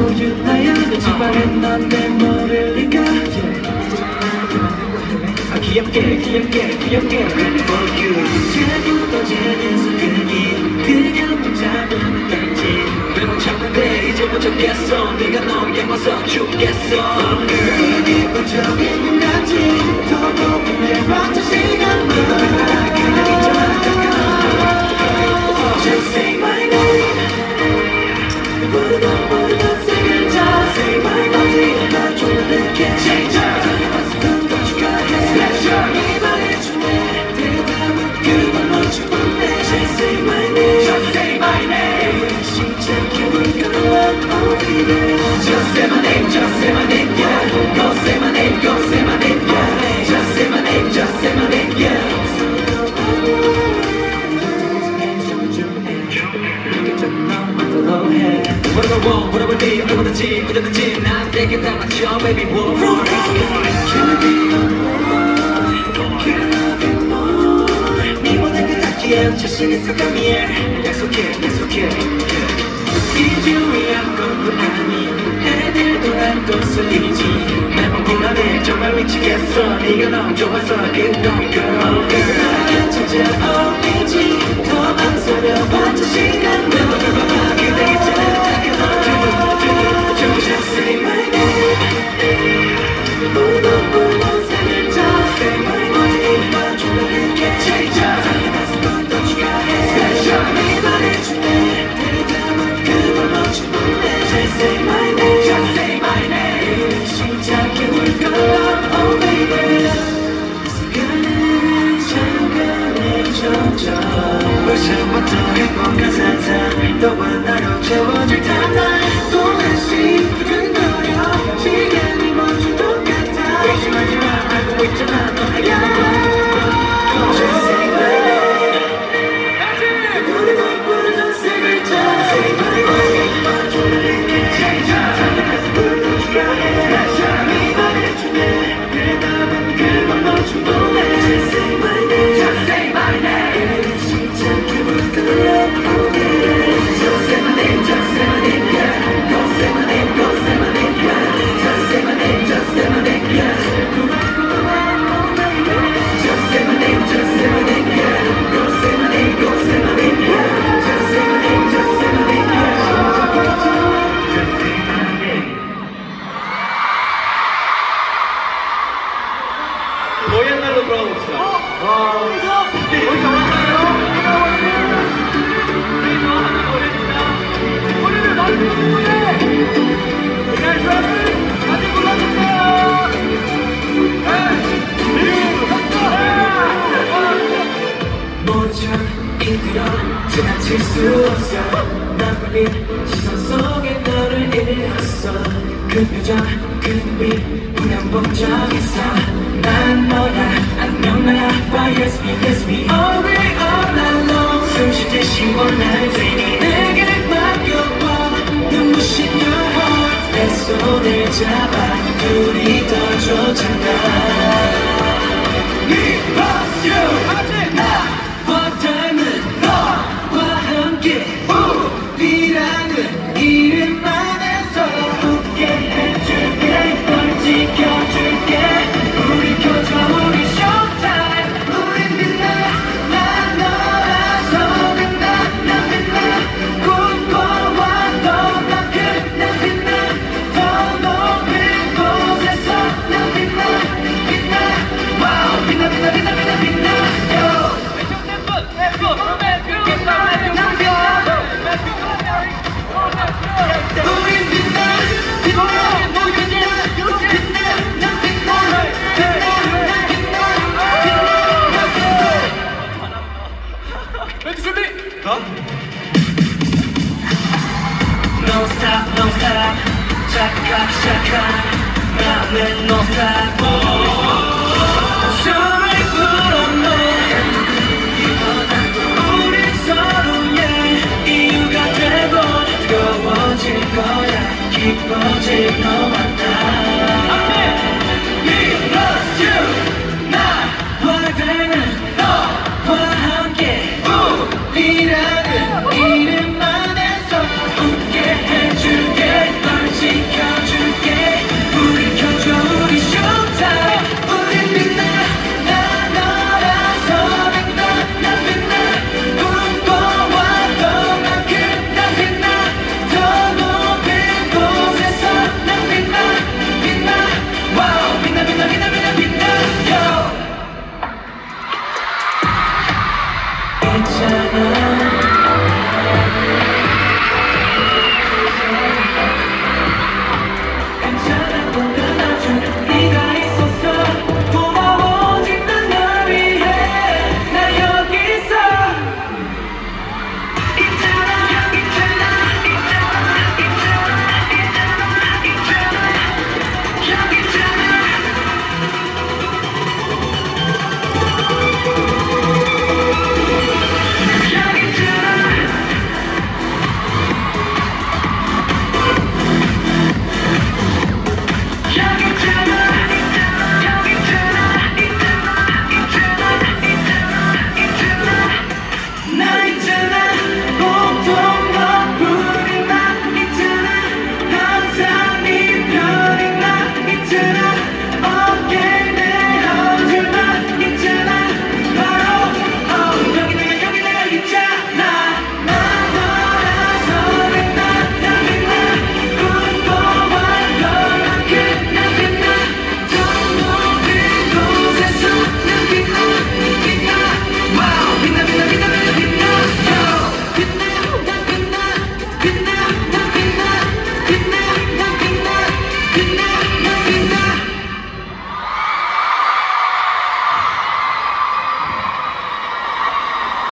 소중하여 그 집안엔 넌내 모를 리가. 아 귀엽게 귀엽게 귀엽게. ready for you 자꾸 떠지는 손등이 그냥 붙잡은 단지. 매번 참는데 이제 못 참겠어. 내가 너에게 와서 죽겠어. girl 이 우정인 단지. 더 높은 내 반짝 시간만. 그냥 잊지 말아가 Just 자신 있어 come here 약속해 약속해 이제 한 것도 아니 애들도 난또 쓰이지. 나만 불안해 정말 미치겠어. 네가 너무 좋아서 그런 걸 찾아 눈빛 시선 속에 너를 잃었어. 그 표정 그 눈빛 불안복잡했어 난 너야 안녕 나야. Why yes we yes we all we all night long 숨 쉬듯이 시원한 드니 내게 맡겨봐. 눈부신 your heart. 내 손을 잡아. 둘이 더 좋잖아. Me plus you. Zaczeka na menosach